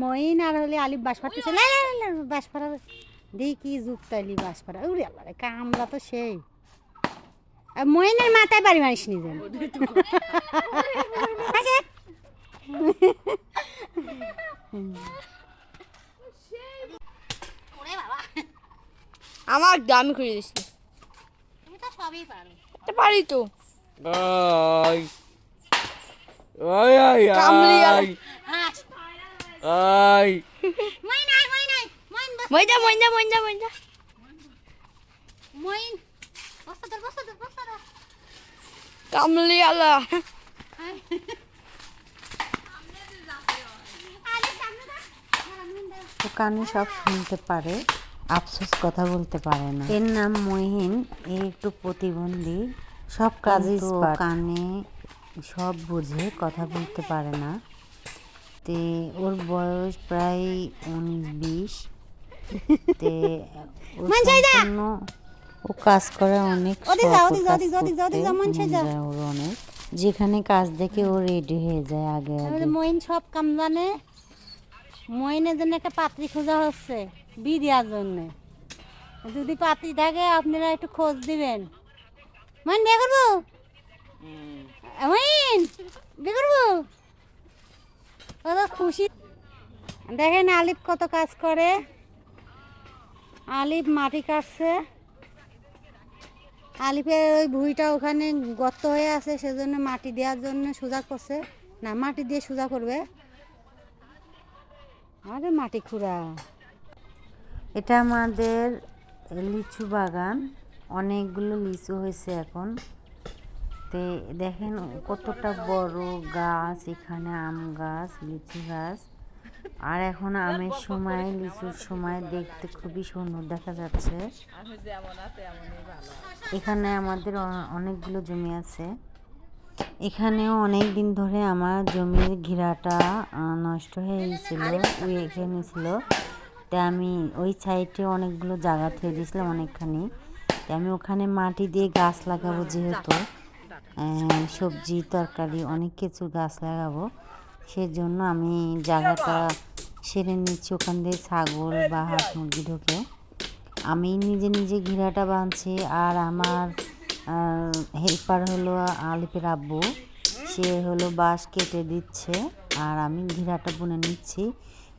মইন আর হলে আলিফ বাস বাস দেখি কি যুক্ত আলি বাস পাড়া উড়ে আল্লাহ কামলা তো সেই। আর মইনের মাথায় বাড়ি মারিস নি যেন আমার দামি তুমি তো সবই পারো। পারি তো Camlia. ay. হাস Ay. মইন আয় মইন আয় মইন বস মইদা মইদা মইদা মইদা মইন বসা ধর বসা ধর বসা ধর কানে সব শুনতে পারে আফসোস কথা বলতে পারে না। এর নাম মহিন এ একটু প্রতিবন্ধী। সব কাজে কানে সব বুঝে কথা বলতে পারে না। তে ওর বয়স প্রায় উনিশ বিশ। তে ও কাজ করে অনেক অনেক। যেখানে কাজ দেখে ও রেডি হয়ে যায় আগে আগে। মইন সব কাম জানে মইনের জন্য একটা পাত্রী খোঁজা হচ্ছে বি দেওয়ার জন্য। যদি পাত্রী থাকে আপনারা একটু খোঁজ দিবেন। মইন বিয়ে করব? মইন বিয়ে করব? কত খুশি। দেখেন আলিফ কত কাজ করে। আলিফ মাটি কাটছে। আলিফের ওই ভুঁইটা ওখানে গর্ত হয়ে আছে, সেজন্য মাটি দেওয়ার জন্য সোজা করছে। না, মাটি দিয়ে সোজা করবে। আরে মাটি খুঁড়া। এটা আমাদের লিচু বাগান। অনেকগুলো লিচু হয়েছে এখন। তে দেখেন কতটা বড় গাছ, এখানে আম গাছ, লিচু গাছ। আর এখন আমের সময় লিচুর সময় দেখতে খুবই সুন্দর দেখা যাচ্ছে। এখানে আমাদের অনেকগুলো জমি আছে। এখানেও অনেক দিন ধরে আমার জমির ঘিরাটা নষ্ট হয়ে গেছিল উড়ে নিয়েছিল। তাই আমি ওই সাইডে অনেকগুলো জায়গা থুয়ে দিয়েছিলাম অনেকখানি। তাই আমি ওখানে মাটি দিয়ে গাছ লাগাবো যেহেতু। আহ, সবজি তরকারি অনেক কিছু গাছ লাগাবো। সেজন্য আমি জায়গাটা সেরে নিচ্ছি ওখান দিয়ে ছাগল বা হাঁস মুরগি ঢোকে। আমি নিজে নিজে ঘিরাটা বাঁধছি আর আমার হেল্পার হলো আলিপের আব্বু। সে হলো বাঁশ কেটে দিচ্ছে আর আমি ঘিরাটা বুনে নিচ্ছি।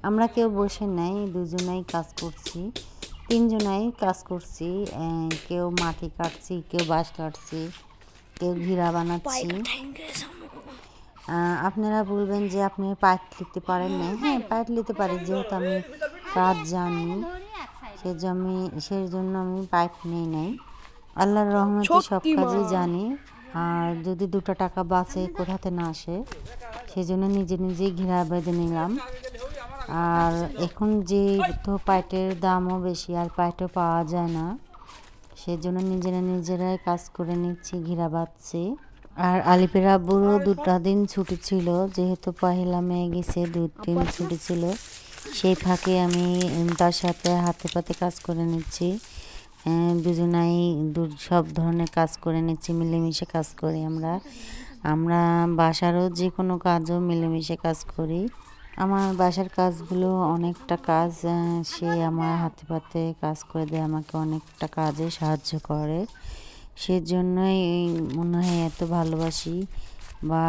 আমরা কেউ বসে নাই, দুজনাই কাজ করছি, তিনজনাই কাজ করছি কেউ মাটি কাটছি, কেউ বাঁশ কাটছি, কেউ ঘিরা বানাচ্ছি। আপনারা বলবেন যে আপনি পাইপ লিখতে পারেন না হ্যাঁ পাইপ নিতে পারি যেহেতু আমি কাজ জানি জন্য সেই জন্য আমি পাইপ নিই নাই। আল্লাহর রহমতে সব কাজই জানি। আর যদি দুটো টাকা বাঁচে কোথাতে না আসে সেই জন্য নিজে নিজেই ঘেরা বেঁধে নিলাম। আর এখন যে তো পাইটের দামও বেশি আর পাইটও পাওয়া যায় না সেজন্য নিজেরা নিজেরাই কাজ করে নিচ্ছি ঘিরা বাঁধছি। আর আলিপের আব্বুরও দুটা দিন ছুটি ছিল। যেহেতু পহেলা মেয়ে গেছে দু দিন ছুটি ছিল। সেই ফাঁকে আমি তার সাথে হাতে পাতে কাজ করে নিচ্ছি। দুজনাই সব ধরনের কাজ করে নিচ্ছি, মিলেমিশে কাজ করি আমরা। আমরা বাসারও যে কোনো কাজও মিলেমিশে কাজ করি। আমার বাসার কাজগুলো অনেকটা কাজ সে আমার হাতে পাতে কাজ করে দেয়, আমাকে অনেকটা কাজে সাহায্য করে। সেজন্যই মনে হয় এত ভালোবাসি বা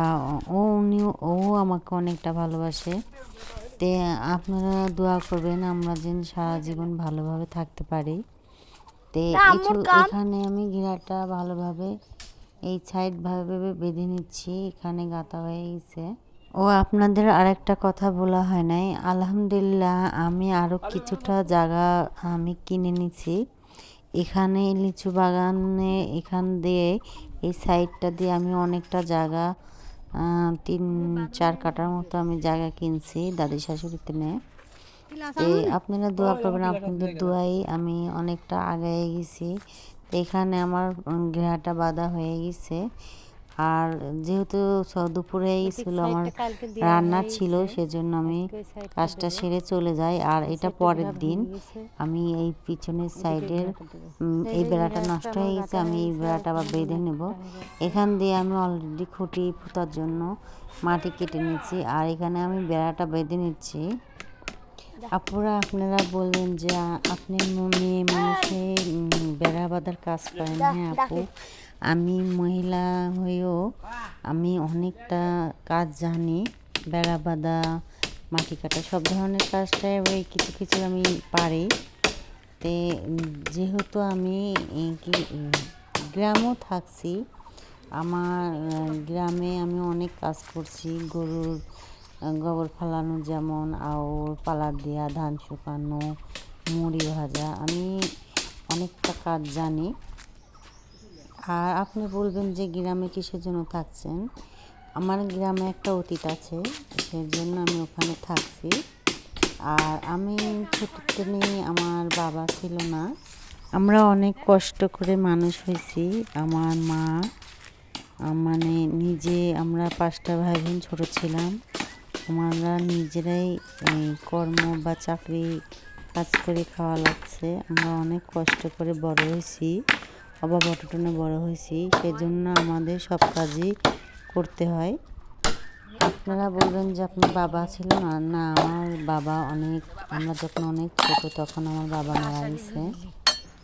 ও উনিও ও আমাকে অনেকটা ভালোবাসে। তে আপনারা দোয়া করবেন আমরা যেন সারা জীবন ভালোভাবে থাকতে পারি। তে এখানে আমি ঘিরাটা ভালোভাবে এই সাইড ভাবে বেঁধে নিচ্ছি এখানে গাঁথা হয়ে গেছে। ও আপনাদের আরেকটা কথা বলা হয় নাই। আলহামদুলিল্লাহ আমি আরও কিছুটা জায়গা আমি কিনে নিছি। এখানে লিচু বাগানে, এখান দিয়ে এই সাইডটা দিয়ে আমি অনেকটা জায়গা তিন, চার কাটার মতো আমি জায়গা কিনছি দাদি শাশুড়িতে নিয়ে আপনারা দোয়া করবেন, আপনাদের দোয়াই আমি অনেকটা আগায় গেছি। এখানে আমার ঘেরাটা বাঁধা হয়ে গেছে। আর যেহেতু দুপুরেই ছিল আমার রান্না। ছিল সেজন্য আমি কাজটা সেরে চলে যাই। আর এটা পরের দিন। আমি এই পিছনের সাইডের এই বেড়াটা নষ্ট হয়ে গেছে আমি এই বেড়াটা আবার বেঁধে নেব। এখান দিয়ে আমি অলরেডি খুঁটি পোতার জন্য মাটি কেটে নিচ্ছি আর এখানে আমি বেড়াটা বেঁধে নিচ্ছি। আপুরা আপনারা বললেন যে আপনি মেয়ে মানুষে বেড়া বাঁধার কাজ করেন হ্যাঁ আপু। আমি মহিলা হয়েও আমি অনেকটা কাজ জানি, বেড়া বাঁধা, মাটি কাটা, সব ধরনের কাজটাই ওই কিছু কিছু আমি পারি। তে যেহেতু আমি কি গ্রামও থাকছি, আমার গ্রামে আমি অনেক কাজ করছি, গরুর গোবর ফালানো যেমন আউর পালার দেওয়া ধান শুকানো, মুড়ি ভাজা, আমি অনেকটা কাজ জানি। আর আপনি বলবেন যে গ্রামে কিসের জন্য থাকছেন? আমার গ্রামে একটা অতীত আছে সেই জন্য আমি ওখানে থাকছি। আর আমি ছোটোতে নিয়ে আমার বাবা ছিল না। আমরা অনেক কষ্ট করে মানুষ হয়েছি। আমার মা মানে নিজে আমরা পাঁচটা ভাই বোন ছোটো ছিলাম। আমরা নিজেরাই কর্ম বা চাকরি কাজ করে খাওয়া লাগছে। আমরা অনেক কষ্ট করে বড় হয়েছি। অভাব অটটনে বড় হয়েছি, সেজন্য আমাদের সব কাজই করতে হয়। আপনারা বলবেন যে আপনার বাবা ছিল না? না, আমার বাবা অনেক, আমরা যখন অনেক ছোট তখন আমার বাবা মারা গেছে।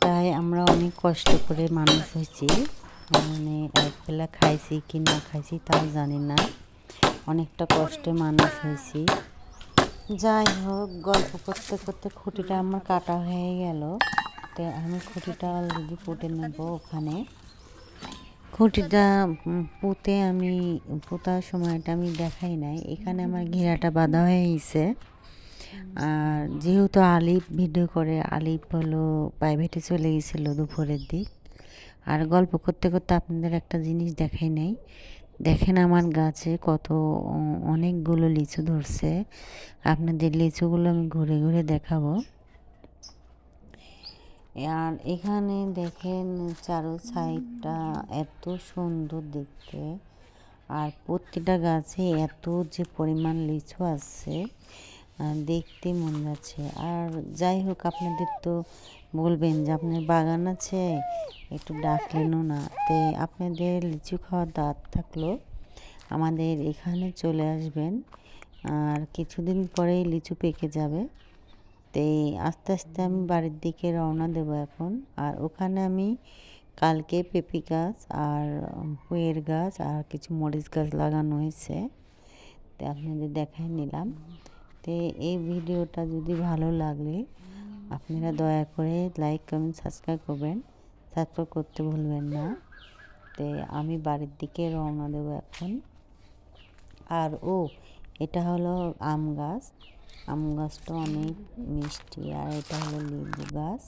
তাই আমরা অনেক কষ্ট করে মানুষ হয়েছি। মানে একবেলা খাইছি কি না খাইছি তাও জানি না। অনেকটা কষ্টে মানুষ হয়েছি। যাই হোক, গল্প করতে করতে খুঁটিটা আমার কাটা হয়ে গেল। তো আমি খুঁটিটা অলরেডি পুঁতে নেব ওখানে। খুঁটিটা পুঁতে আমি, পোতার সময়টা আমি দেখাই নাই। এখানে আমার ঘেরাটা বাঁধা হয়ে গেছে। আর যেহেতু আলিফ ভিডিও করে, আলিফ হলো প্রাইভেটে চলে গেছিল দুপুরের দিক। আর গল্প করতে করতে আপনাদের একটা জিনিস দেখাই নাই। দেখেন আমার গাছে কত, অনেকগুলো লিচু ধরছে। আপনাদের লিচুগুলো আমি ঘুরে ঘুরে দেখাবো। আর এখানে দেখেন চারো সাইডটা এত সুন্দর দেখতে। আর প্রতিটা গাছে এত যে পরিমাণ লিচু আছে দেখতে মন যাচ্ছে। আর যাই হোক, আপনাদের তো বলবেন যে আপনার বাগান আছে, একটু ডাকলেনও না। তে আপনাদের লিচু খাওয়ার দাঁত থাকল, আমাদের এখানে চলে আসবেন। আর কিছুদিন পরেই লিচু পেকে যাবে। তো আস্তে আস্তে আমি বাড়ির দিকে রওনা দেবো এখন। আর ওখানে আমি কালকে পেঁপে গাছ আর পুয়ের গাছ আর কিছু মরিচ গাছ লাগানো হয়েছে। তো আপনাদের দেখাই নিলাম। তো এই ভিডিওটা যদি ভালো লাগলে আপনারা দয়া করে লাইক, কমেন্ট, সাবস্ক্রাইব করবেন। সাবস্ক্রাইব করতে ভুলবেন না। তো আমি বাড়ির দিকে রওনা দেবো এখন। আর ও, এটা হলো আম গাছ। আম গাছটা অনেক মিষ্টি, আর এটা হলো লিবু গাছ।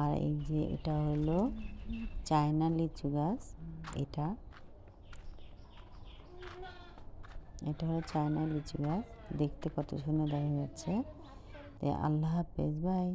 আর এই যে এটা হলো চায়না লিচু গাছ, এটা। এটা হলো চায়না লিচু গাছ। দেখতে কত সুন্দর দেখা যাচ্ছে। আল্লাহ হাফেজ, বাই।